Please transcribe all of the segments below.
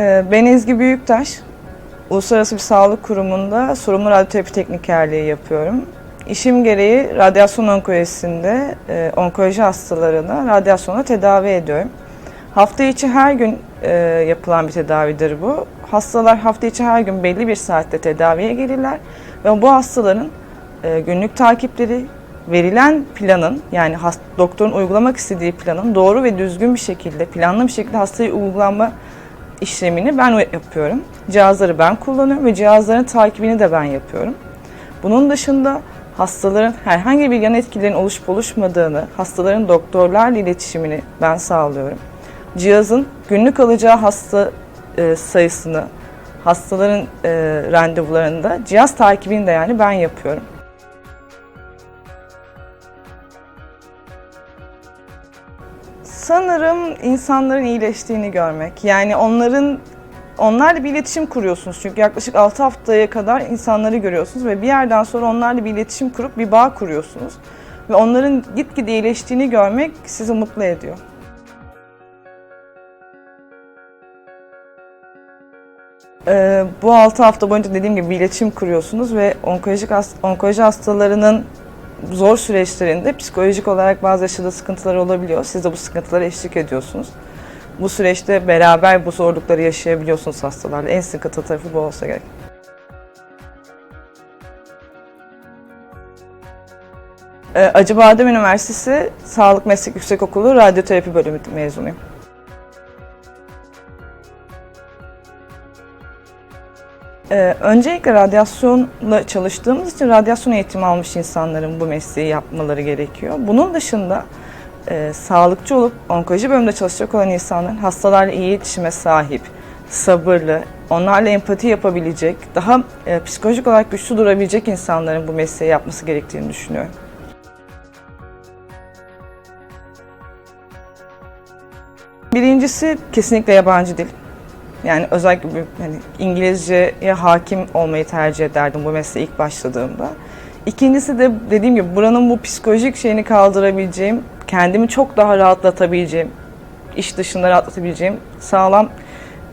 Ee, Ben Ezgi Büyüktaş. Uluslararası bir sağlık kurumunda sorumlu radyoterapi teknikerliği yapıyorum. İşim gereği radyasyon onkolojisinde e, onkoloji hastalarına radyasyonla tedavi ediyorum. Hafta içi her gün e, yapılan bir tedavidir bu. Hastalar hafta içi her gün belli bir saatte tedaviye gelirler ve bu hastaların e, günlük takipleri, verilen planın yani doktorun uygulamak istediği planın doğru ve düzgün bir şekilde, planlı bir şekilde hastaya uygulanma işlemini ben yapıyorum. Cihazları ben kullanıyorum ve cihazların takibini de ben yapıyorum. Bunun dışında hastaların herhangi bir yan etkilerin oluşup oluşmadığını, hastaların doktorlarla iletişimini ben sağlıyorum. Cihazın günlük alacağı hasta e, sayısını, hastaların e, randevularında cihaz takibini de yani ben yapıyorum. Sanırım insanların iyileştiğini görmek. Yani onların onlarla bir iletişim kuruyorsunuz. Çünkü yaklaşık 6 haftaya kadar insanları görüyorsunuz ve bir yerden sonra onlarla bir iletişim kurup bir bağ kuruyorsunuz. Ve onların gitgide iyileştiğini görmek sizi mutlu ediyor. Ee, bu 6 hafta boyunca dediğim gibi bir iletişim kuruyorsunuz ve onkolojik hast- onkoloji hastalarının zor süreçlerinde psikolojik olarak bazı yaşadığı sıkıntılar olabiliyor. Siz de bu sıkıntılara eşlik ediyorsunuz. Bu süreçte beraber bu zorlukları yaşayabiliyorsunuz hastalarla. En sıkıntı tarafı bu olsa gerek. Ee, Acıbadem Üniversitesi Sağlık Meslek Yüksekokulu Radyoterapi Bölümü mezunuyum. Ee, öncelikle radyasyonla çalıştığımız için radyasyon eğitimi almış insanların bu mesleği yapmaları gerekiyor. Bunun dışında e, sağlıkçı olup onkoloji bölümünde çalışacak olan insanların hastalarla iyi iletişime sahip, sabırlı, onlarla empati yapabilecek, daha e, psikolojik olarak güçlü durabilecek insanların bu mesleği yapması gerektiğini düşünüyorum. Birincisi kesinlikle yabancı dil. Yani özellikle bir, hani İngilizceye hakim olmayı tercih ederdim bu mesleğe ilk başladığımda. İkincisi de dediğim gibi buranın bu psikolojik şeyini kaldırabileceğim, kendimi çok daha rahatlatabileceğim, iş dışında rahatlatabileceğim, sağlam,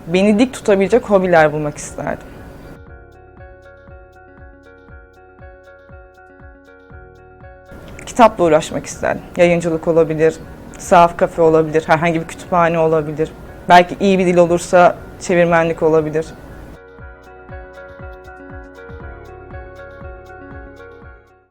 beni dik tutabilecek hobiler bulmak isterdim. Kitapla uğraşmak isterdim. Yayıncılık olabilir, sahaf kafe olabilir, herhangi bir kütüphane olabilir. Belki iyi bir dil olursa çevirmenlik olabilir.